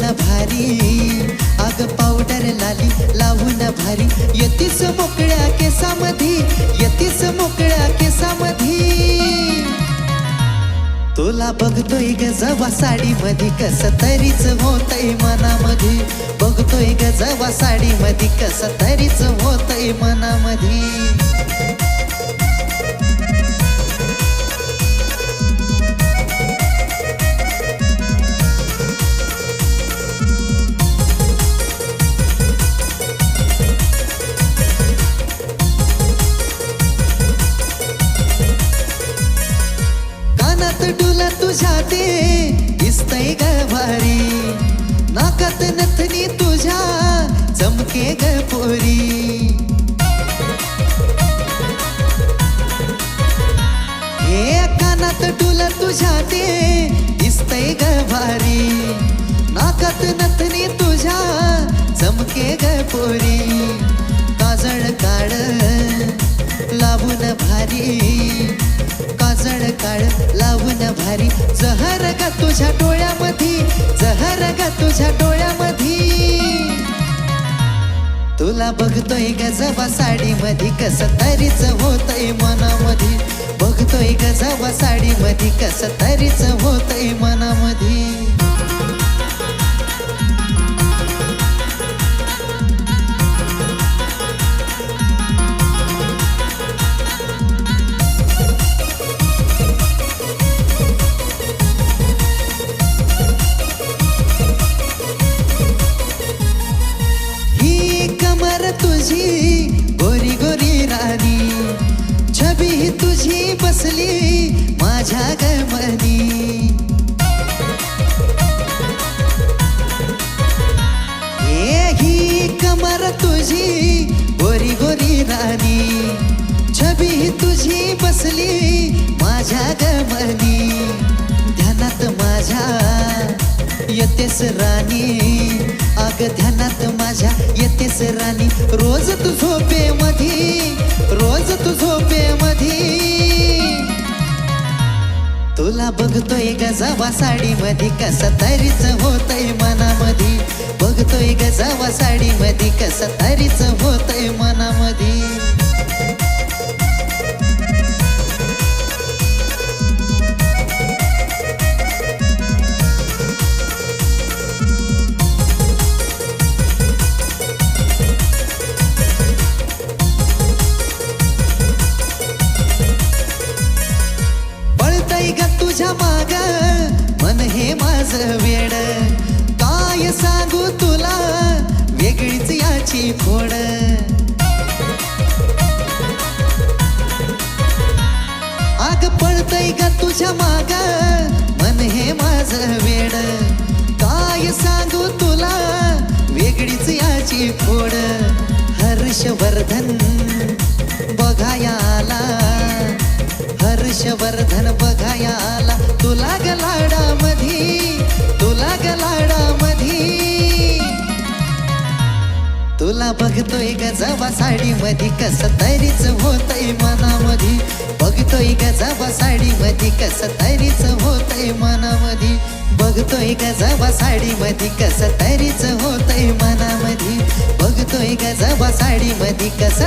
लावून भारी. अग पावडर लाली लावून भारी. येतीस मोकळ्या केसामध्ये येतीस मोकळ्या केसामध्ये तुला बघतोय ग जवा साडीमध्ये कस तरीच होतय मनामध्ये बघतोय ग जवा साडीमध्ये कस तरीच होतय मनामध्ये डुला तुझ्या ते दिसतय ग भारी नाकात नथनी तुझ्या चमके ग पोरी हे कानात डुला तुझ्या ते दिसतय ग भारी नाकात नथनी तुझ्या चमके ग पोरी जहर ग तुझ्या डोळ्यामध्ये जहर ग तुझ्या डोळ्यामध्ये तुला बघतोय ग जवा साडी मध्ये कस तरीच होतय मनामध्ये बघतोय ग जवा साडी मध्ये कस तरीच होतय मनामध्ये बसली माझ्या गमनी ही कमर तुझी गोरी गोरी राणी. छबी ही तुझी बसली माझ्या गमनी ध्यानात माझ्या येतेस राणी. अग ध्यानात माझ्या येतेस राणी. रोज तू झोपे मधी रोज तू तुला बघतोय गजावा साडी मध्ये कस तरीच होतय मनामध्ये. बघतोय गजावा साडी मध्ये कस तरीच होतय माझ वेड. काय सांगू तुला? वेगळीच याची फोड. आग पळतय का तुझ्या माग? मन हे माझ वेड. काय सांगू तुला? वेगळीच याची फोड. हर्षवर्धन बघाया आला हर्षवर्धन बघाया आला तुला गलाडा मधी तुला बघतोय गजाबा साडी मधी कस तरीच होतय मनामध्ये. बघतोय गजाबा साडी मधी कस तरीच होतय मनामध्ये. बघतोय गजाबा साडी मधी कस तरीच होतय मनामध्ये. बघतोय गजाबा साडी मधी कस